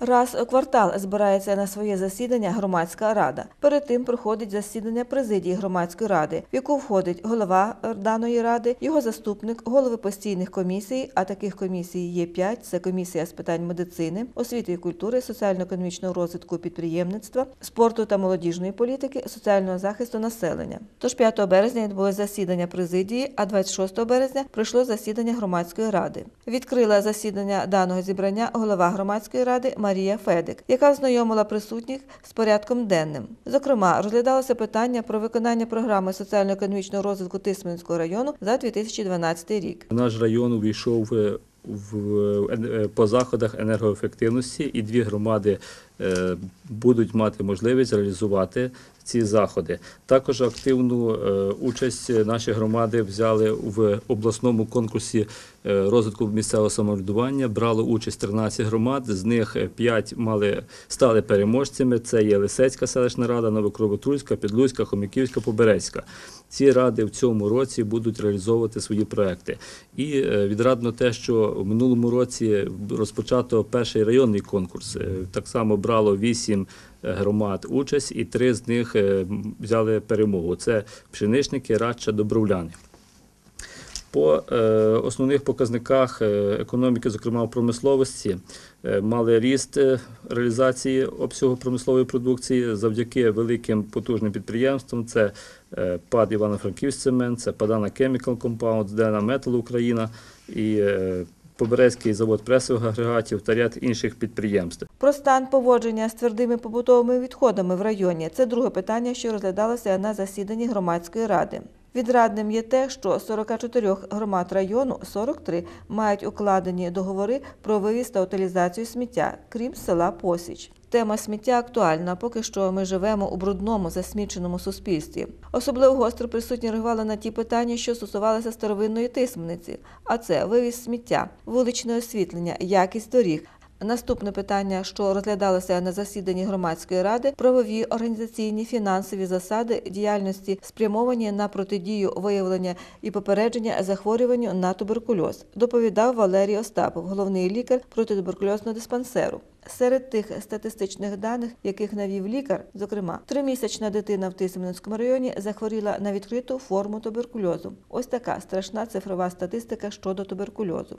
Раз у квартал збирається на своє засідання громадська рада. Перед тим проходить засідання президії громадської ради, в яку входить голова даної ради, його заступник, голови постійних комісій. А таких комісій є п'ять: це комісія з питань медицини, освіти і культури, соціально-економічного розвитку підприємництва, спорту та молодіжної політики, соціального захисту населення. Тож 5 березня відбулось засідання президії, а 26 березня пройшло засідання громадської ради. Відкрила засідання даного зібрання голова громадської ради Марія Федик, яка ознайомила присутніх з порядком денним. Зокрема, розглядалося питання про виконання програми соціально-економічного розвитку Тисменського району за 2012 рік. Наш район увійшов е, в, е, по заходах енергоефективності, і дві громади будуть мати можливість реалізувати ці заходи. Також активну е, участь наші громади взяли в обласному конкурсі е, розвитку місцевого самоврядування. Брало участь 13 громад, з них 5 мали стали переможцями. Це є Лисецька селищна рада, Новокровотульська, Підлуцька, Хомяківська, Поберезька. Ці ради в цьому році будуть реалізовувати свої проекти. І е, відрадно те, що в минулому році розпочато перший районний конкурс. Е, Так само брало вісім е, громад участь, і три з них е, взяли перемогу. Це пшеничники, радча, добровляни. По е, основних показниках економіки, зокрема в промисловості, мали ріст реалізації обсягу промислової продукції завдяки великим потужним підприємствам. Це ПАД Івано-Франківськ Цемент, це Падана Chemical Compounds, Дена Метал Україна і Поберезький завод пресових агрегатів та ряд інших підприємств. Про стан поводження з твердими побутовими відходами в районі це друге питання, що розглядалося на засіданні громадської ради. Відрадним є те, що 44 громад району 43 мають укладені договори про вивіз та утилізацію сміття, крім села Посіч. Тема сміття актуальна, поки що ми живемо у брудному, засміченому суспільстві. Особливо гостро присутні реагували на ті питання, що стосувалися старовинної тисмениці, а це вивіз сміття, вуличне освітлення, якість доріг, Наступне питання, що розглядалося на засіданні громадської ради, правові, організаційні, фінансові засади діяльності спрямовані на протидію виявлення і попередження захворюванню на туберкульоз, доповідав Валерій Остапов, головний лікар протитуберкульозного диспансеру. Серед тих статистичних даних, яких навів лікар, зокрема, тримісячна дитина в Тисменському районі захворіла на відкриту форму туберкульозу. Ось така страшна цифрова статистика щодо туберкульозу.